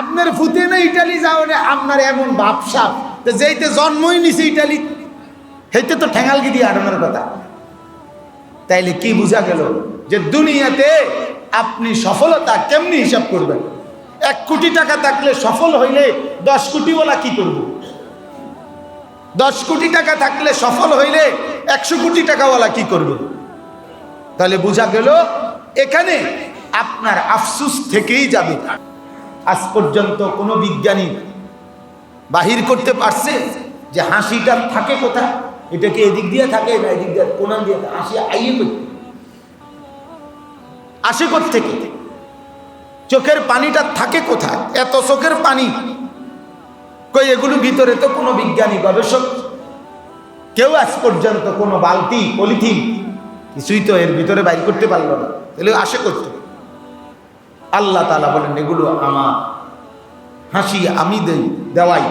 আপনার ফুতে না ইটালি যাও রে আপনার এমন বাপসাপ যেইতে জন্মই নিছে ইটালি, সেইতে তো ঠেঙালগি দিয়ে আড়ানোর কথা। তাইলে কি বোঝা গেল যে দুনিয়াতে আপনি সফলতা কেমনি হিসাব করবেন? এক কোটি টাকা থাকলে সফল হইলে দশ কোটিওয়ালা কি করব? দশ কোটি টাকা থাকলে সফল হইলে একশো কোটি টাকাওয়ালা কি করব? তাহলে বোঝা গেল এখানে আপনার আফসুস থেকেই যাবে। আজ পর্যন্ত কোনো বিজ্ঞানী বাহির করতে পারছে যে হাসিটা থাকে কোথায়? এটাকে এদিক দিয়ে থাকে না এদিক দিয়ে কোনান দিয়ে হাসি আইয়ে করতে আসে থেকে চোখের পানিটা থাকে কোথায়? এত চোখের পানি। কই, এগুলো ভিতরে তো কোনো বিজ্ঞানী, গবেষক। কেউ আজ পর্যন্ত কোনো বালতি, পলিথিন, কিছুই তো এর ভিতরে বাইর করতে পারল না। তাহলে আসে করতে আল্লাহ তালা বলেন, এগুলো আমার হাসি আমি দেই, দেওয়াই।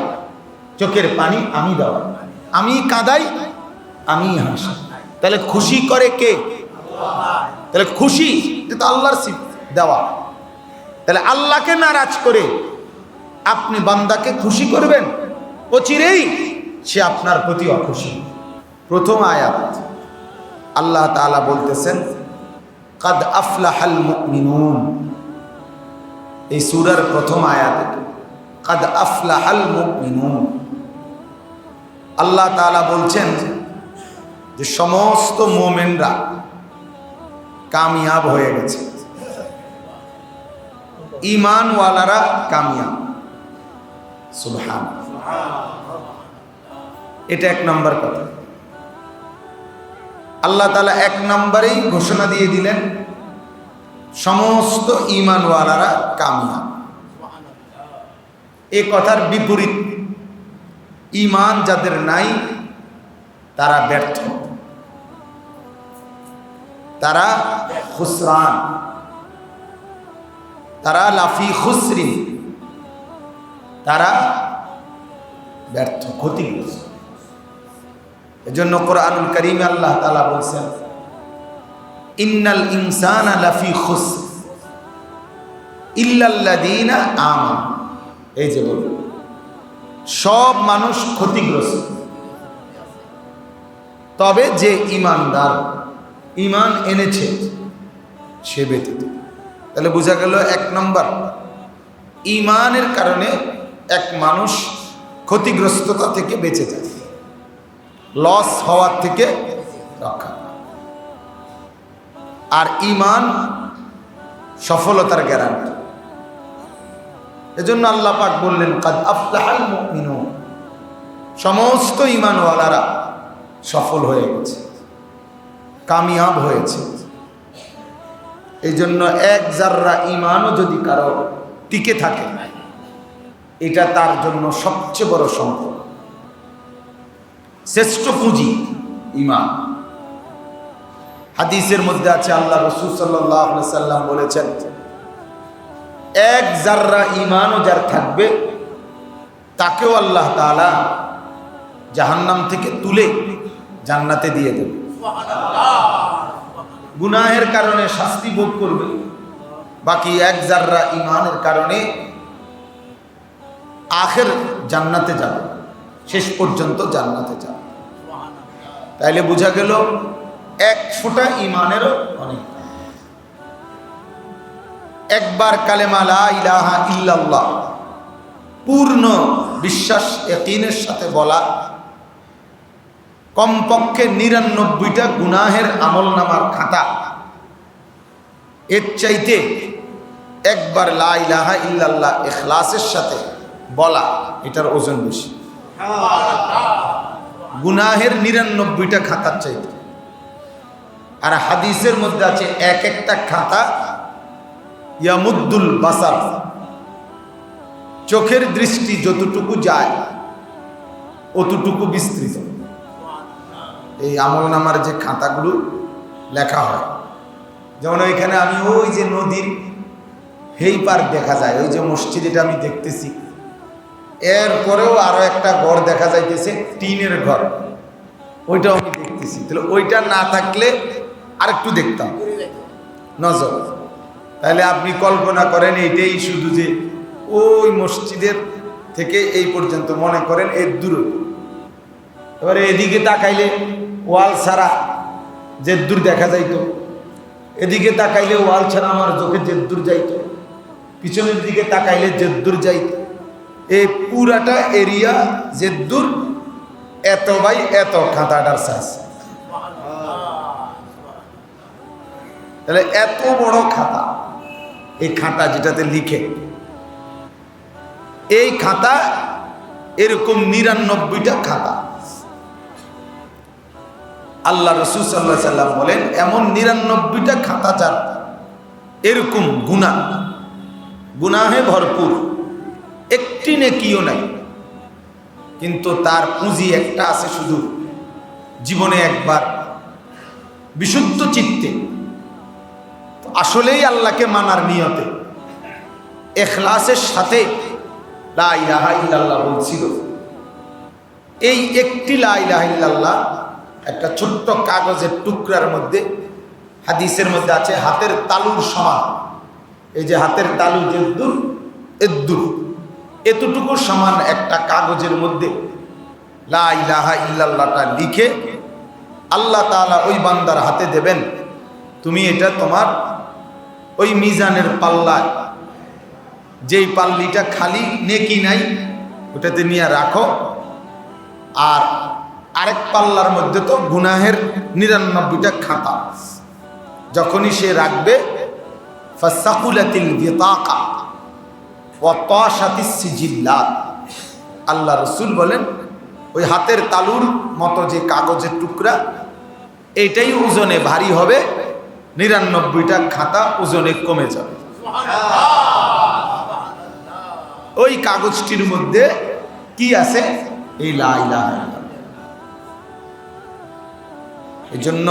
চোখের পানি আমি দেওয়াই। আমি কাঁদাই, আমি হাসি। তাহলে খুশি করে কে? তাহলে খুশি, এটা আল্লাহর দেওয়া। তাহলে আল্লাহকে নারাজ করে আপনি বান্দাকে খুশি করবেন? ও চিরেই সে আপনার প্রতি অখুশি। প্রথম আয়াত, আল্লাহ তাআলা বলতেছেন, কাদ আফলাহাল মুমিনুন। এই সূরার প্রথম আয়াত। কাদ আফলাহাল মুমিনুন। আল্লাহ তাআলা বলছেন যে সমস্ত মোমেনরা কামিয়াব হয়ে গেছে। ইমানওয়ালারা কামিয়াব। সুবহান এটা এক নম্বর কথা। আল্লাহ তালা এক নম্বরেই ঘোষণা দিয়ে দিলেন সমস্ত ইমানওয়ালারা কামিয়াব। এ কথার বিপরীত, ইমান যাদের নাই, তারা ব্যর্থ। তারা খুসরান। তারা লাফি খুসরিন তারা ব্যর্থ, ক্ষতিগ্রস্ত। এজন্য কোরআনুল করিম আল্লাহ তালা বলছেন ইন্নাল ইনসান লাফি খুস। ইল্লাল্লাযীনা আমান। এই যে বলুন। সব মানুষ ক্ষতিগ্রস্ত। তবে যে ইমানদার ইমান এনেছে, সে ব্যতীত। তাহলে বোঝা গেল এক নম্বর, ইমানের কারণে এক মানুষ ক্ষতিগ্রস্ততা থেকে বেঁচে যায়। লস হওয়ার থেকে রক্ষা। আর ইমান সফলতার গ্যারান্টি এজন্য আল্লাহ পাক বললেন, কাদ আফলাহাল মুমিনুন। সমস্ত ইমানওয়ালারা সফল হয়ে গেছে, কামিয়াব হয়েছে। এই জন্য এক জাররা ইমানও যদি কারও টিকে থাকে, এটা তার জন্য সবচেয়ে বড় সম্পদ। শ্রেষ্ঠ পুঁজি ইমান হাদিসের মধ্যে আছে, আল্লাহ রসুল সাল্লাম বলেছেন, এক জাররা ইমানও যার থাকবে, তাকেও আল্লাহ তাআলা জাহান্নাম থেকে তুলে জান্নাতে দিয়ে দেবে। গুনাহের কারণে শাস্তি ভোগ করবে, বাকি এক জাররা ইমানের কারণে আখের জান্নাতে যাবে, শেষ পর্যন্ত জান্নাতে যাবে। তাইলে বোঝা গেল এক ফোঁটা ইমানেরও অনেক। একবার কালেমা লা ইলাহা ইল্লাল্লাহ পূর্ণ বিশ্বাস একইনের সাথে বলা কমপক্ষে নিরানব্বইটা গুনাহের আমল নামার খাতা। এর চাইতে একবার লা ইলাহা ইল্লাল্লাহ এখলাসের সাথে বলা এটার ওজন বেশি। গুনাহের নিরানব্বইটা খাতার চাইতে। আর হাদিসের মধ্যে আছে এক একটা খাতা, ইয়ামুদ্দুল বাসার। চোখের দৃষ্টি যতটুকু যায়, অতটুকু বিস্তৃত। এই আমল নামার যে খাতাগুলো লেখা হয়। যেমন ওইখানে আমি ওই যে নদীর হেই পার দেখা যায়, ওই যে মসজিদ এটা আমি দেখতেছি। এরপরেও আরও একটা ঘর দেখা যাইতেছে, টিনের ঘর। ওইটাও আমি দেখতেছি। তাহলে ওইটা না থাকলে আরেকটু দেখতাম। নজর। তাহলে আপনি কল্পনা করেন এইটাই শুধু যে ওই মসজিদের থেকে এই পর্যন্ত মনে করেন এর দূর এবারে এদিকে তাকাইলে ওয়াল ছাড়া যে দূর দেখা যাইতো, এদিকে তাকাইলে ওয়াল ছাড়া আমার চোখে যে দূর যাইতো, পিছনের দিকে তাকাইলে যে দূর যাইতো এই পুরাটা এরিয়া যে দূর, এত বাই এত খাতাটার সাইজ তাহলে এত বড় খাতা, এই খাতা যেটাতে লিখে, এই খাতা এরকম নিরানব্বইটা খাতা। আল্লাহ রসুল সাল্লাহ সাল্লাম বলেন, এমন নিরানব্বইটা খাতা চার এরকম গুণা গুনাহে ভরপুর, একটি নেকিও নাই। কিন্তু তার পুঁজি একটা আছে শুধু, জীবনে একবার, বিশুদ্ধ চিত্তে। আসলেই আল্লাহকে মানার নিয়তে। এখলাসের সাথে ইল্লাল্লাহ বলছিল। এই একটি লা ইলাহা ইল্লাল্লাহ একটা ছোট্ট কাগজের টুকরার মধ্যে, হাদিসের মধ্যে আছে, হাতের তালুর সমান। এই যে হাতের তালু যে দূর এদ্দুর এতটুকু সমান একটা কাগজের মধ্যে লা ইলাহা ইল্লাল্লাহটা লিখে আল্লাহ তাআলা ওই বান্দার হাতে দেবেন, তুমি এটা তোমার ওই মিজানের পাল্লায় যেই পাল্লিটা খালি, নেকি নাই, ওটাতে নিয়ে রাখো। আর আরেক পাল্লার মধ্যে তো গুনাহের নিরানব্বইটা খাতা। যখনই সে রাখবে আল্লাহ রসুল বলেন, ওই হাতের তালুর মতো যে কাগজের টুকরা, এটাই ওজনে ভারী হবে নিরানব্বইটা খাতা ওজনে কমে যাবে। ওই কাগজটির মধ্যে কি আছে? এই লাইলা এই জন্য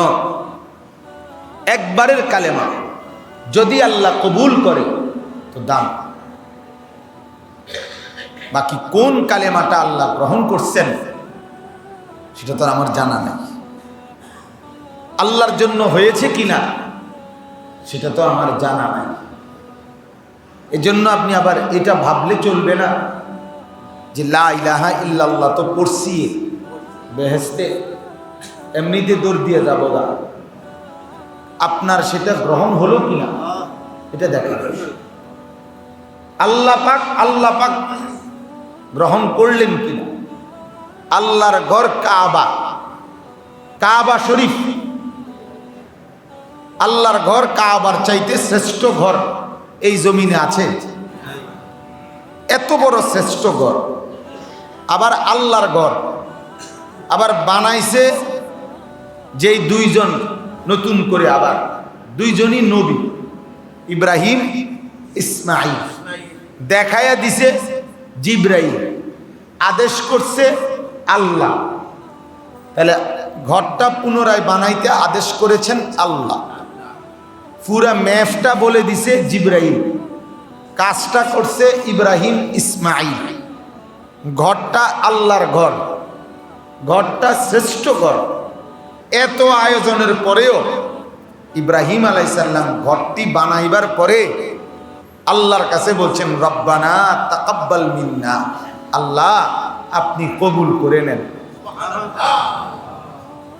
একবারের কালেমা যদি আল্লাহ কবুল করে, তো দাম বাকি কোন কালেমাটা আল্লাহ গ্রহণ করছেন, সেটা তো আমার জানা নেই। আল্লাহর জন্য হয়েছে কিনা সেটা তো আমার জানা নাই। এজন্য আপনি আবার এটা ভাবলে চলবে না যে লা ইলাহা ইল্লাল্লাহ তো পড়ছি বেহেস্তে এমনিতে দৌড় দিয়ে যাব গা। আপনার সেটা গ্রহণ হলো কিনা, এটা দেখা আল্লাহ পাক আল্লাহ পাক গ্রহণ করলেন কিনা। আল্লাহর ঘর কাবা কাবা শরীফ। আল্লাহর ঘর কাবার চাইতে শ্রেষ্ঠ ঘর এই জমিনে আছে। এত বড় শ্রেষ্ঠ ঘর। আবার আল্লাহর ঘর। আবার বানাইছে যেই দুইজন নতুন করে আবার। দুইজনই নবী। ইব্রাহিম ইসমাইল দেখাইয়া দিছে জিব্রাহিম আদেশ করছে আল্লাহ। তাহলে ঘরটা পুনরায় বানাইতে আদেশ করেছেন আল্লাহ। পুরা ম্যাফটা বলে দিছে জিব্রাহিম কাজটা করছে ইব্রাহিম ইসমাইল ঘরটা আল্লাহর ঘর। ঘরটা শ্রেষ্ঠ ঘর। এত আয়োজনের পরেও ইব্রাহিম আলাইসাল্লাম ঘরটি বানাইবার পরে আল্লাহর কাছে বলছেন, রব্বানা তাকাব্বাল মিন্না। আল্লাহ, আপনি কবুল করে নেন।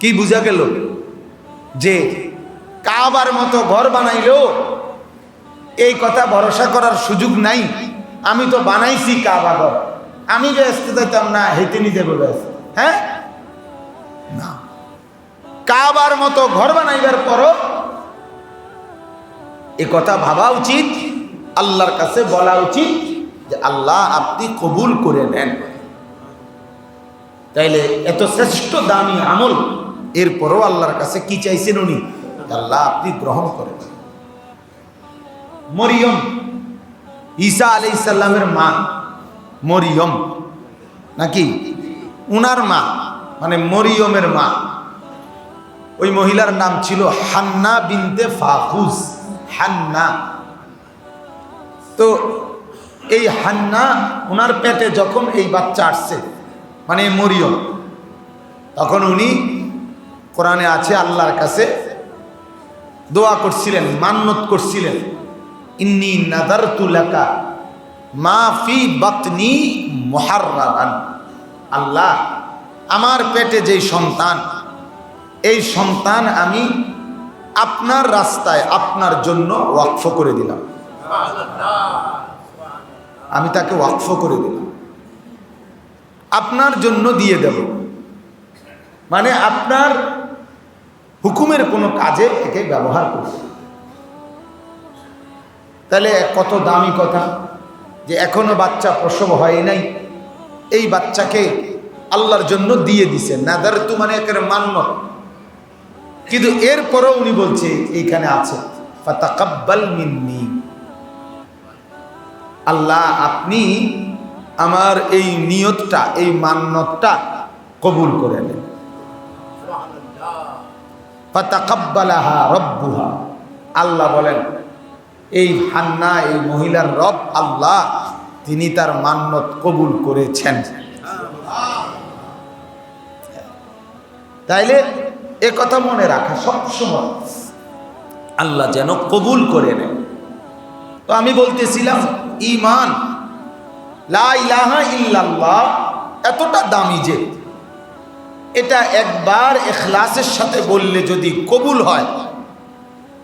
কি বুঝা গেল? যে কাবার মতো ঘর বানাইলেও এই কথা ভরসা করার সুযোগ নাই। আমি তো বানাইছি কাবা ঘর। আমি যে আসতে চাইতাম না, হেঁটে নিতে বলে হ্যাঁ? না। কাবার মতো ঘর বানাইবার পরও এ কথা ভাবা উচিত। আল্লাহর কাছে বলা উচিত যে, আল্লাহ আপনি কবুল করে নেন। তাইলে এত শ্রেষ্ঠ দামি আমল। এরপরও আল্লাহর কাছে কি চাইছেন উনি? আল্লাহ আপনি গ্রহণ করেন। মরিয়ম, ঈসা আলি সাল্লামের মা। মরিয়ম নাকি? উনার মা মানে মরিয়মের মা। ওই মহিলার নাম ছিল হান্না বিনতে ফাহুজ, হান্না। তো এই হান্না ওনার পেটে যখন এই বাচ্চা আসছে মানে মরিয়ম, তখন উনি কোরআনে আছে আল্লাহর কাছে দোয়া করছিলেন, মান্নত করছিলেন। ইন্নি নাদার তুলাকা মা ফি বাতনি মহারান আল্লাহ, আমার পেটে যেই সন্তান, এই সন্তান আমি আপনার রাস্তায় আপনার জন্য ওয়াকফ করে দিলাম। আমি তাকে ওয়াকফ করে দিলাম। আপনার জন্য দিয়ে দেব। মানে আপনার হুকুমের কোনো কাজে একে ব্যবহার করছে। তাহলে কত দামি কথা যে এখনও বাচ্চা প্রসব হয় নাই, এই বাচ্চাকে আল্লাহর জন্য দিয়ে দিছে। নাদার তু মানে একের মান্য। কিন্তু এরপরও উনি বলছে, এইখানে আছে মিন্নি। আল্লাহ, আপনি আমার এই নিয়তটা, এই মান্যতটা কবুল করে নেন। ফাতাকাব্বালাহা রব্বুহা। আল্লাহ বলেন, এই হান্না, এই মহিলার রব আল্লাহ, তিনি তার মান্যত কবুল করেছেন। তাইলে এ কথা মনে রাখা সবসময় আল্লাহ যেন কবুল করে নেন তো আমি বলতেছিলাম, ইমান, লা ইলাহা ইল্লাল্লাহ, এতটা দামি যে এটা একবার এখলাসের সাথে বললে যদি কবুল হয়,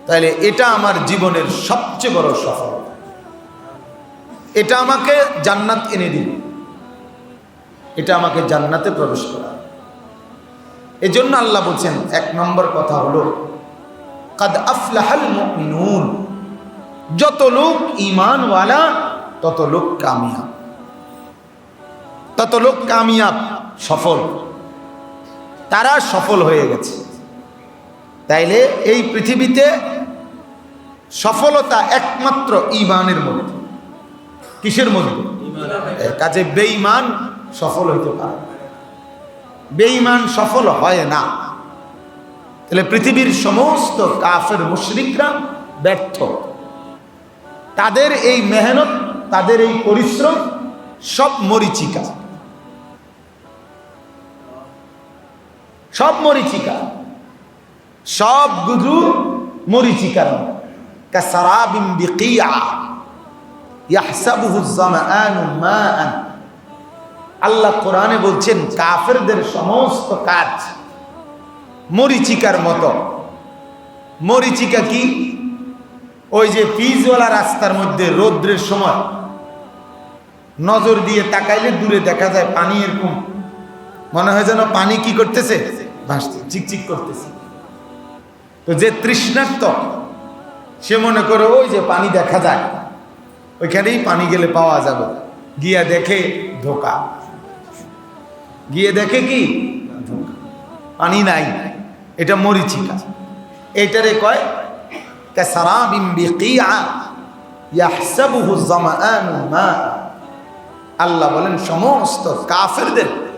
তাহলে এটা আমার জীবনের সবচেয়ে বড় সফল। এটা আমাকে জান্নাত এনে দিল। এটা আমাকে জান্নাতে প্রবেশ করা। এজন্য আল্লাহ বলছেন, এক নম্বর কথা হলো, কাদ আফলাহাল মুমিনুন যত লোক ইমানওয়ালা তত লোক কামিয়াব। তত লোক কামিয়াব, সফল। তারা সফল হয়ে গেছে। তাইলে এই পৃথিবীতে সফলতা একমাত্র ইমানের মধ্যে। কিসের মধ্যে? কাজে বেঈমান সফল হইতে পারে। বেঈমান সফল হয় না। তাহলে পৃথিবীর সমস্ত কাফের মুশরিকরা ব্যর্থ। তাদের এই মেহনত, তাদের এই পরিশ্রম সব মরিচিকা। সব মরিচিকা। সব গুরু মরিচিকার কাসারাবিম বিকিয়া। আল্লাহ কোরআনে বলছেন, কাফেরদের সমস্ত কাজ মরিচিকার মতো। মরিচিকা কি? ওই যে পিচওয়ালা রাস্তার মধ্যে রৌদ্রের সময়। নজর দিয়ে তাকাইলে দূরে দেখা যায় পানি এরকম মনে হয় যেন পানি কি করতেছে? ভাসতে চিকচিক করতেছে। তো যে তৃষ্ণার্ত, সে মনে করে, ওই যে পানি দেখা যায়, ওইখানেই পানি গেলে পাওয়া যাবে। গিয়া দেখে ধোকা। গিয়ে দেখে কি। পানি নাই। এটা মরিচিকা। এটারে কয় আল্লাহ বলেন, সমস্ত কাফেরদের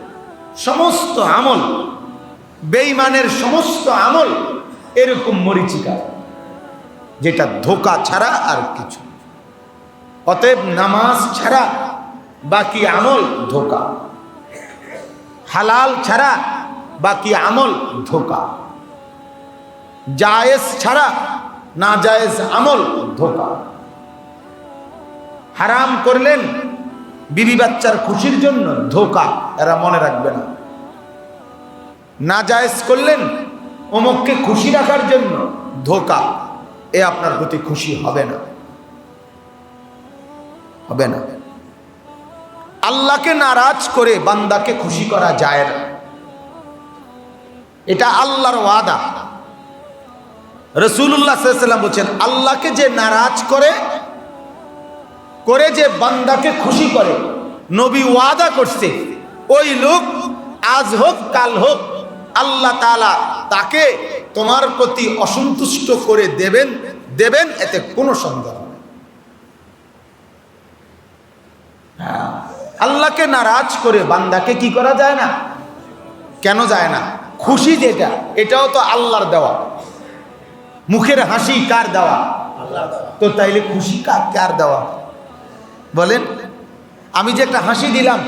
সমস্ত আমল, বেঈমানের সমস্ত আমল এরকম মরিচিকা, যেটা ধোকা ছাড়া আর কিছু। অতএব নামাজ ছাড়া বাকি আমল ধোকা। হালাল ছাড়া বাকি আমল ধোকা। জায়েজ ছাড়া না জায়েজ আমল ধোকা। হারাম করলেন বিবি বাচ্চার খুশির জন্য ধোকা, এরা মনে রাখবে না। না জায়েজ করলেন অমুককে খুশি রাখার জন্য ধোকা, এ আপনার প্রতি খুশি হবে না। হবে না। আল্লাহকে নারাজ করে বান্দাকে খুশি করা যায় না। এটা আল্লাহর ওয়াদা। রসুল্লাহ সাল্লাম বলছেন, আল্লাহকে যে নারাজ করে করে যে বান্দাকে খুশি করে। নবী ওয়াদা করছে, ওই লোক আজ হোক, কাল হোক, আল্লাহ তালা তাকে তোমার প্রতি অসন্তুষ্ট করে দেবেন দেবেন, এতে কোনো সন্দেহ আল্লাহকে নারাজ করে বান্দাকে কি করা যায় না? কেন যায় না? খুশি যেটা, এটাও তো আল্লাহর দেওয়া। মুখের হাসি কার দেওয়া? তো তাইলে খুশি কার কার দেওয়া? বলেন, আমি যে একটা হাসি দিলাম,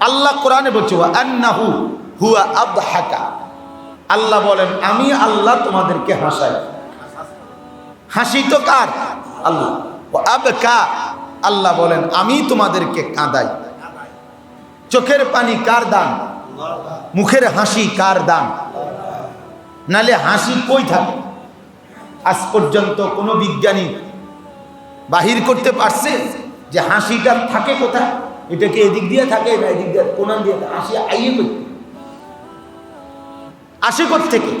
আল্লাহ কোরআনে বলছে আন্নাহু হুয়া আবহাকা। আল্লাহ বলেন, আমি আল্লাহ তোমাদেরকে হাসাই। হাসি তো কার? আল্লাহ। ও আবকা। আল্লাহ বলেন, আমি তোমাদেরকে কাঁদাই। চোখের পানি কার দান? মুখের হাসি কার দান? নালে হাসি কই থাকে? আজ পর্যন্ত কোনো বিজ্ঞানী বাহির করতে পারছে? যে হাসিটা থাকে কোথায়? এটাকে এদিক দিয়ে থাকে না এদিক দিয়ে কোনান দিয়ে হাসি আইয়ে করতে আসে থেকে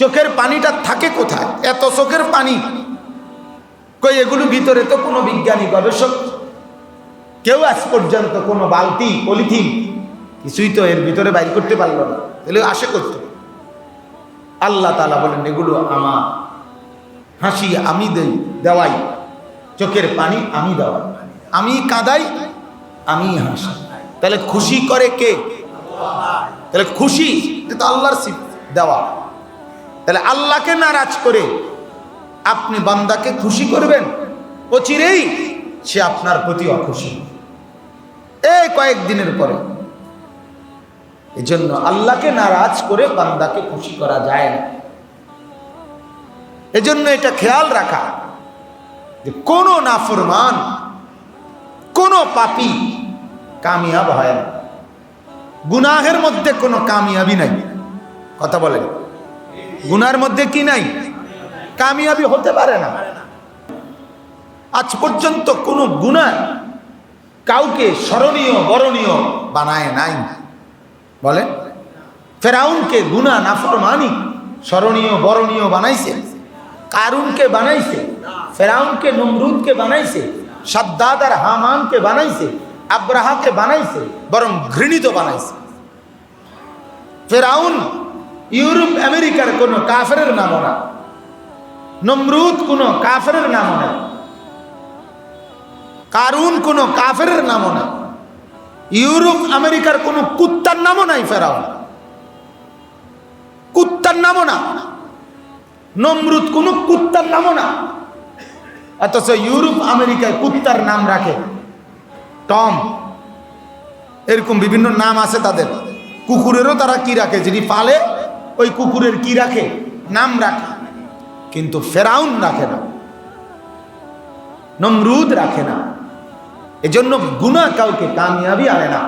চোখের পানিটা থাকে কোথায়? এত চোখের পানি কই এগুলো ভিতরে তো কোনো বিজ্ঞানী গবেষক? কেউ আজ পর্যন্ত কোনো বালতি, পলিথিন কিছুই তো এর ভিতরে বাইর করতে পারল না। তাহলে আসে করতে আল্লাহ তালা বলেন, এগুলো আমার হাসি আমি দেই, দেওয়াই। চোখের পানি, আমি দেওয়াই আমি কাঁদাই, আমি হাসি। তাহলে খুশি করে কে? তাহলে খুশি, এটা আল্লাহর সিফ দেওয়া। তাহলে আল্লাহকে নারাজ করে আপনি বান্দাকে খুশি করবেন? অচিরেই সে আপনার প্রতি অখুশি। এই কয়েকদিনের পরে। এই জন্য আল্লাহকে নারাজ করে বান্দাকে খুশি করা যায় না। এজন্য এটা খেয়াল রাখা। যে কোনো নাফরমান, কোনো পাপি কামিয়াব হয় না। গুনাহের মধ্যে কোনো কামিয়াবি নাই। কথা বলেন। গুনার মধ্যে কি নাই? কামিয়াবি হতে পারে না। আজ পর্যন্ত কোনো গুণা কাউকে স্মরণীয়, বরণীয় বানায় নাই। বলেন। ফেরাউনকে গুণা নাফরমানি স্মরণীয়, বরণীয় বানাইছে। কারুনকে বানাইছে, ফেরাউনকে, নমরুদকে বানাইছে, সাদ্দাদ আর হামানকে বানাইছে আব্রাহাকে বানাইছে, বরং ঘৃণিত বানাইছে। ফেরাউন ইউরোপ, আমেরিকার কোনো কাফের নামও না। নমরুদ কোনো কাফের নাম না। কারুন কোনো কাফের নামও না। ইউরোপ, আমেরিকার কোনো কুত্তার নামও নাই ফেরাউন। কুত্তার নামও না। নমরুদ কোনো কুত্তার নামও না। অথচ ইউরোপ, আমেরিকায় কুত্তার নাম রাখে। টম, এরকম বিভিন্ন নাম আছে তাদের। কুকুরেরও তারা কি রাখে? যিনি পালে, ওই কুকুরের কি রাখে? নাম রাখে। কিন্তু ফেরাউন রাখে না। নমরুদ রাখে না। এজন্য গুণা কাউকে কামিয়াবি আনে না।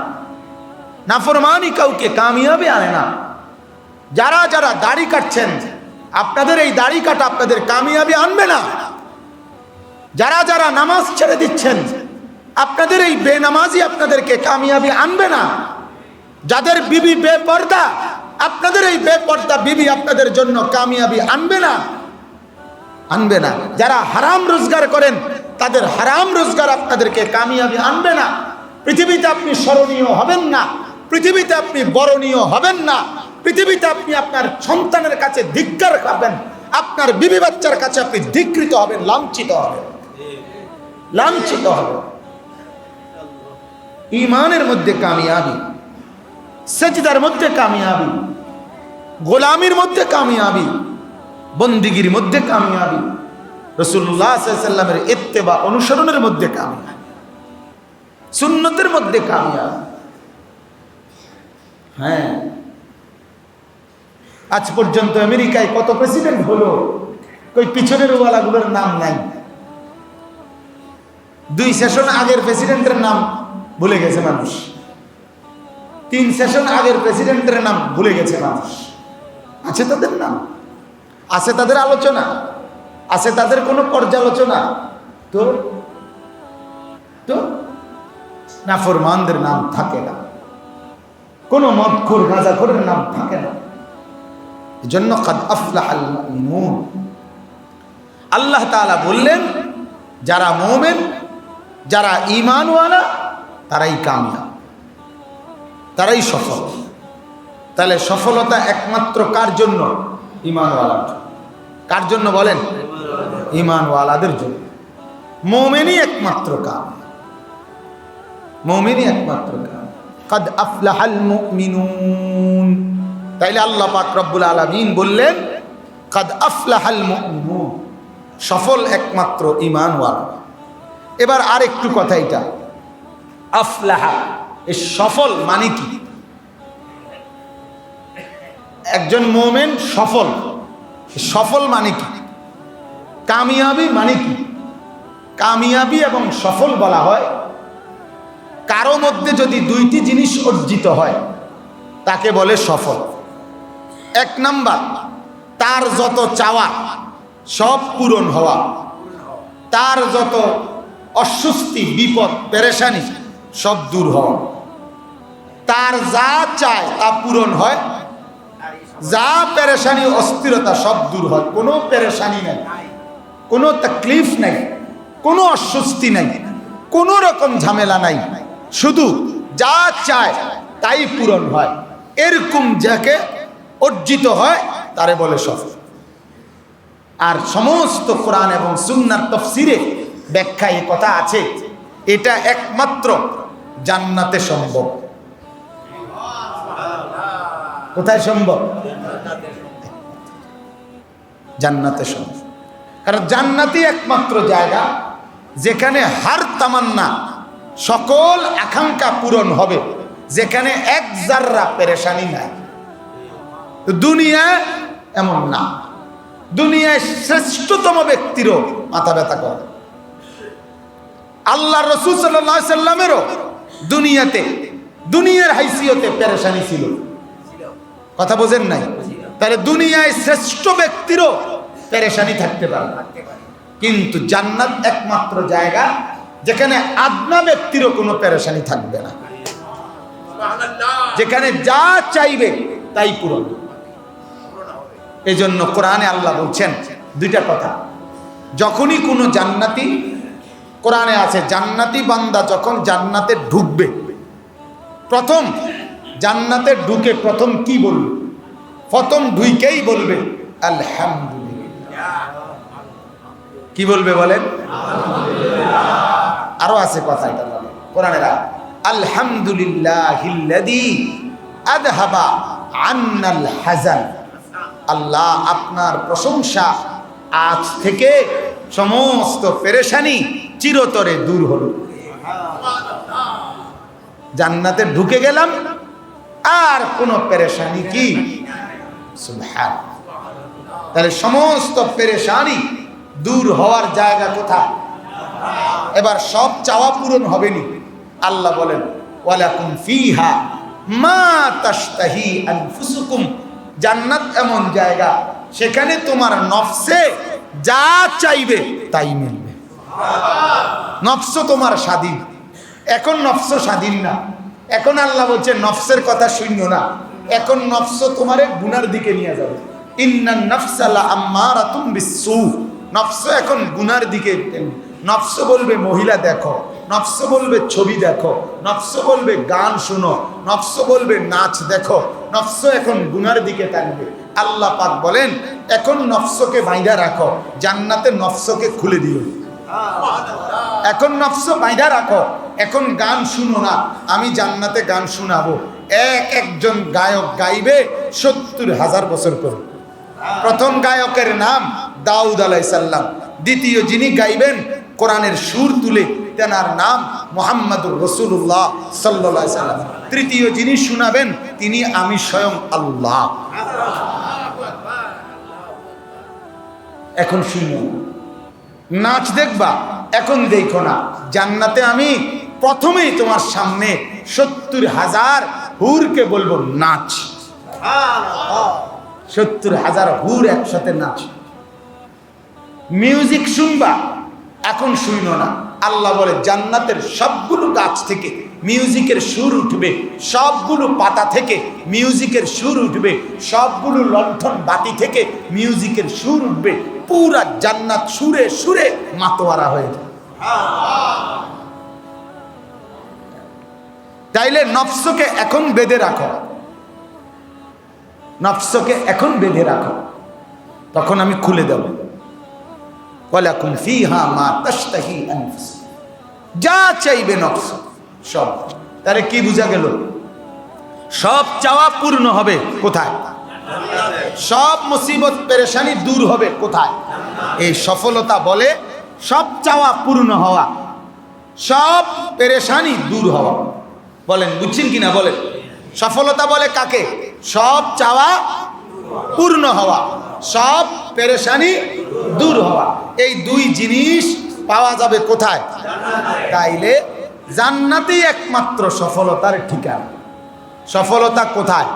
নাফরমানি কাউকে কামিয়াবি আনে না। যারা যারা দাড়ি কাটছেন আপনাদের এই দাড়ি কাটা আপনাদের কামিয়াবি আনবে না। যারা যারা নামাজ ছেড়ে দিচ্ছেন, আপনাদের এই বেনামাজি আপনাদেরকে কামিয়াবি আনবে না। যাদের বিবি বেপর্দা, আপনাদের এই বেপর্দা বিবি আপনাদের জন্য কামিয়াবি আনবে না। আনবে না। যারা হারাম রোজগার করেন, তাদের হারাম রোজগার আপনাদেরকে কামিয়াবি আনবে না। পৃথিবীতে আপনি স্মরণীয় হবেন না। পৃথিবীতে আপনি বরণীয় হবেন না। পৃথিবীতে আপনি আপনার সন্তানের কাছে ধিক্কার খাবেন আপনার বিবি বাচ্চার কাছে আপনি ধিকৃত হবেন, লাঞ্ছিত হবেন। লাঞ্ছিত হবেন। ইমানের মধ্যে কামিয়াবি, সেজদার মধ্যে কামিয়াবি, গোলামির মধ্যে কামিয়াবি, বন্দিগির মধ্যে কামিয়াবি রসুল্লাহ সাল্লামের ইত্তেবা অনুসরণের মধ্যে কামিয়াবি, সুন্নতের মধ্যে কামিয়াবি। হ্যাঁ আজ পর্যন্ত আমেরিকায় কত প্রেসিডেন্ট হলো? ওই পিছনের ওয়ালাগুলোর নাম নাই। দুই সেশন আগের প্রেসিডেন্টের নাম ভুলে গেছে মানুষ। তিন সেশন আগের প্রেসিডেন্টের নাম ভুলে গেছে মানুষ। আছে তাদের নাম? আছে তাদের আলোচনা? আছে তাদের কোনো পর্যালোচনা? তো? তো? নাফরমানদের নাম থাকে না। কোনো মদখোর গাঁজাখোরের নাম থাকে না। এজন্য কাদ আফলাহ আল্লাহ তাআলা বললেন, যারা মোমেন, যারা ইমানওয়ালা তারাই কামিয়াব। তারাই সফল। তাহলে সফলতা একমাত্র কার জন্য? ইমানওয়ালার জন্য। কার জন্য বলেন? ইমানওয়ালাদের জন্য। মোমেনই একমাত্র কাম মোমেনই একমাত্র কাম কাদ আফলাহাল মুমিনুন। তাইলে আল্লাহ পাক রব্বুল আলামিন বললেন, কাদ আফলাহাল সফল একমাত্র ইমানওয়ালা এবার আর একটু কথা এটা। আফলাহা, এ সফল মানে কি? একজন মোমেন সফল সফল মানে কি? কামিয়াবি মানে কি? কামিয়াবি এবং সফল বলা হয়, কারও মধ্যে যদি দুইটি জিনিস অর্জিত হয়, তাকে বলে সফল। এক নাম্বার, তার যত চাওয়া সব পূরণ হওয়া। তার যত অস্বস্তি, বিপদ, পেরেশানি সব দূর হওয়া। তার যা চায় তা পূরণ হয়, যা পেরেশানি, অস্থিরতা সব দূর হয়। কোনো পেরেশানি নাই, কোনো তকলিফ নাই, কোনো অস্বস্তি নাই, কোনো রকম ঝামেলা নাই। শুধু যা চায় তাই পূরণ হয়। এরকম যাকে অর্জিত হয়, তারে বলে সফল। আর সমস্ত কোরআন এবং সুন্নার তফসিরে ব্যাখ্যা এই কথা আছে, এটা একমাত্র জান্নাতে সম্ভব। কোথায় সম্ভব? জান্নাতে সম্ভব। কারণ জান্নাতি একমাত্র জায়গা, যেখানে হার তামান্না সকল আকাঙ্ক্ষা পূরণ হবে, যেখানে এক জাররা পেরেশানি নাই। দুনিয়া এমন না। দুনিয়ায় শ্রেষ্ঠতম ব্যক্তিরও মাথা ব্যথা করে। আল্লাহ রসুল সাল্লামেরও দুনিয়াতে, দুনিয়ার হাইসিয়তে পেরেশানি ছিল। কথা বোঝেন নাই? তাহলে দুনিয়ায় শ্রেষ্ঠ ব্যক্তিরও পেরেশানি থাকতে পারে। কিন্তু জান্নাত একমাত্র জায়গা যেখানে আদনা ব্যক্তিরও কোনো পেরেশানি থাকবে না। যেখানে যা চাইবে তাই পূরণ। এই জন্য কোরআনে আল্লাহ বলছেন দুইটা কথা। যখনই কোনো জান্নাতি, কোরআনে আছে, জান্নাতি বান্দা যখন জান্নাতে ঢুকবে, প্রথম জান্নাতে ঢুকে প্রথম কি বলবে? প্রথম ঢুইকেই বলবে, আলহামদুলিল্লাহ। কি বলবে বলেন? আরও আছে কথা এটা কোরআনের আয়াত। আলহামদুলিল্লাহিল্লাযী আযহাবা আন্নাল হাজান আল্লাহ আপনার প্রশংসা আজ থেকে সমস্ত পেরেশানি চিরতরে দূর হল। জান্নাতে ঢুকে গেলাম, আর কোনো পেরেশানি কি? তাহলে সমস্ত পেরেশানি দূর হওয়ার জায়গা কোথায়? এবার সব চাওয়া পূরণ হবেনি। আল্লাহ বলেন, ওয়ালাকুম ফিহা মা তাশতাহি আনফুসুকুম। জান্নাত এমন জায়গা, সেখানে তোমার নফসে যা চাইবে তাই মিলবে। নফস তোমার স্বাধীন। এখন নফস স্বাধীন না। এখন আল্লাহ বলছে, নফসের কথা শূন্য না। এখন নফস তোমারে গুনার দিকে নিয়ে যাবে। ইন্নান নফসালা আম্মারাতুম বিসু নফস এখন গুনার দিকে। নফস বলবে, মহিলা দেখো নফস বলবে ছবি দেখো, নফস বলবে গান শুনো, নফস বলবে নাচ দেখো, নফস এখন গুনার দিকে টানবে। আল্লাহ পাক বলেন, এখন নফসকে বাইধা রাখো, জান্নাতে নফসকে খুলে দিও। এখন নফস বাইধা রাখো, এখন গান শুনো না, আমি জান্নাতে গান শোনাবো। এক একজন গায়ক গাইবে সত্তর হাজার বছর করে প্রথম গায়কের নাম দাউদ আলাইসাল্লাম দ্বিতীয় যিনি গাইবেন, কোরআনের সুর তুলে তেনার নাম মোহাম্মদুর রসুল্লাহ সাল্লা সাল্লাম। তৃতীয় যিনি শোনাবেন, তিনি আমি স্বয়ং আল্লাহ। এখন শুনো। নাচ দেখবা, এখন দেখো না। জান্নাতে আমি প্রথমেই তোমার সামনে সত্তর হাজার হুরকে বলব নাচ। সত্তর হাজার হুর একসাথে নাচ। মিউজিক শুনবা, এখন শুইনো না। আল্লাহ বলে, জান্নাতের সবগুলো গাছ থেকে মিউজিকের সুর উঠবে, সবগুলো পাতা থেকে মিউজিকের সুর উঠবে, সবগুলো লণ্ঠন বাতি থেকে মিউজিকের সুর উঠবে, পুরা জান্নাত সুরে সুরে মাতোয়ারা হয়ে যায় তাইলে নফসকে এখন বেঁধে রাখো। নফসকে এখন বেঁধে রাখো। তখন আমি খুলে দেব। ওয়ালাকুম ফিহা মা তাশতাহি আনফুস যা চাইবে নফস সব। তাহলে কি বোঝা গেল? সব চাওয়া পূর্ণ হবে কোথায়? সব মুসিবত, পেরেশানি দূর হবে কোথায়? এই সফলতা বলে সব চাওয়া পূর্ণ হওয়া, সব পেরেশানি দূর হওয়া। বলেন, বুঝছেন কিনা বলেন? সফলতা বলে কাকে? সব চাওয়া পূর্ণ হওয়া, সব পেরেশানি দূর হওয়া। এই দুই জিনিস পাওয়া যাবে কোথায়? তাইলে জান্নাতেই একমাত্র সফলতার ঠিকানা। সফলতা কোথায়?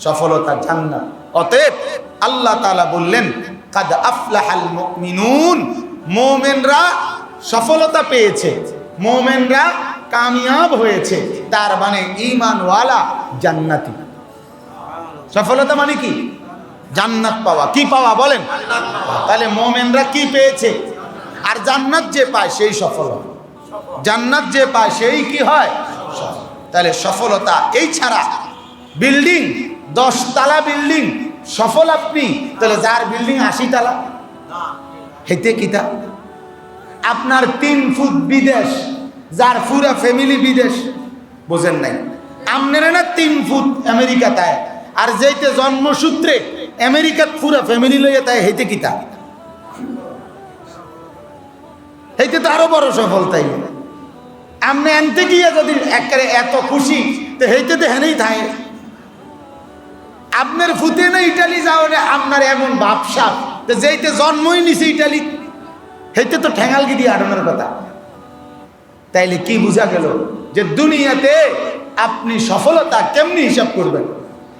সফলতা জান্নাত। অতএব আল্লাহ তাআলা বললেন, কাদ আফলাহাল মুমিনুন মুমিনরা সফলতা পেয়েছে, মুমিনরা কামিয়াব হয়েছে। তার মানে ঈমানওয়ালা জান্নাতি। সফলতা মানে কি? জান্নাত পাওয়া। কি পাওয়া বলেন? তাহলে মোমেনরা কি পেয়েছে? আর জান্নাত যে পায় সেই সফল হয়। জান্নাত যে পায় সেই কি হয়? তাহলে সফলতা এই ছাড়া বিল্ডিং, দশ তালা বিল্ডিং, সফল আপনি, তাহলে যার বিল্ডিং আশি তালা? হেতে কিতা আপনার তিন ফুট বিদেশ, যার পুরা ফ্যামিলি বিদেশ, বোঝেন নাই। আপনারা না তিন ফুট আমেরিকা তাই আর যেইতে জন্মসূত্রে আমেরিকাত পুরা ফ্যামিলি লইয়া তাই হেতে কিতা? হেতে তো আরও বড় সফল তাই। আপনি আনতে গিয়ে যদি একেবারে এত খুশি, তো হেইতে তো হেনেই থাকে আপনার ফুতে না ইটালি যাও না আপনার এমন বাপসাপ, তো যেইতে জন্মই নিছে ইটালি, হেইতে তো ঠেঙালগি দিয়ে আড়ানোর কথা। তাইলে কি বোঝা গেল যে দুনিয়াতে আপনি সফলতা কেমনি হিসাব করবেন?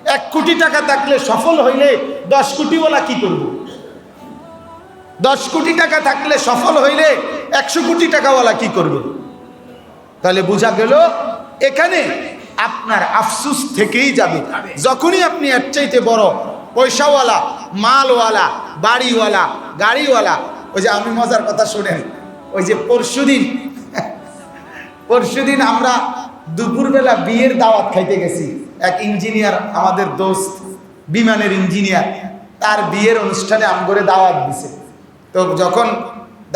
এক কোটি টাকা থাকলে সফল হইলে দশ কোটিওয়ালা কি করব? দশ কোটি টাকা থাকলে সফল হইলে একশো কোটি টাকাওয়ালা কি করবে? তাহলে বোঝা গেল এখানে আপনার আফসুস থেকেই যাবে। যখনই আপনি এর চাইতে বড় পয়সাওয়ালা, মালওয়ালা, বাড়িওয়ালা, গাড়িওয়ালা, ওই যে আমি মজার কথা শুনেন, ওই যে পরশুদিন পরশুদিন আমরা দুপুরবেলা বিয়ের দাওয়াত খাইতে গেছি। এক ইঞ্জিনিয়ার, আমাদের দোস্ত, বিমানের ইঞ্জিনিয়ার, তার বিয়ের অনুষ্ঠানে আম করে দাওয়াত দিছে। তো যখন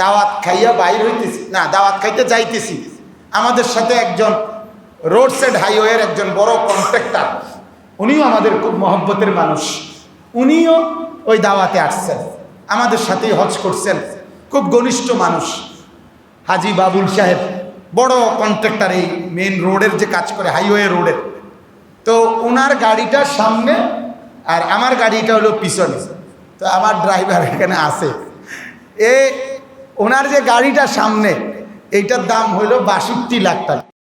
দাওয়াত খাইয়া বাইর হইতেছি, না, দাওয়াত খাইতে যাইতেছি, আমাদের সাথে একজন রোড সাইড হাইওয়ের একজন বড় কন্ট্রাক্টর, উনিও আমাদের খুব মহব্বতের মানুষ। উনিও ওই দাওয়াতে আসছেন, আমাদের সাথেই হজ করছেন, খুব ঘনিষ্ঠ মানুষ। হাজি বাবুল সাহেব, বড় কন্ট্রাক্টর এই মেন রোডের যে কাজ করে হাইওয়ে রোডের তো ওনার গাড়িটা সামনে আর আমার গাড়িটা হলো পিছনে। তো আমার ড্রাইভার এখানে আছে। এ, ওনার যে গাড়িটা সামনে, এইটার দাম হইল বাষট্টি লাখ টাকা।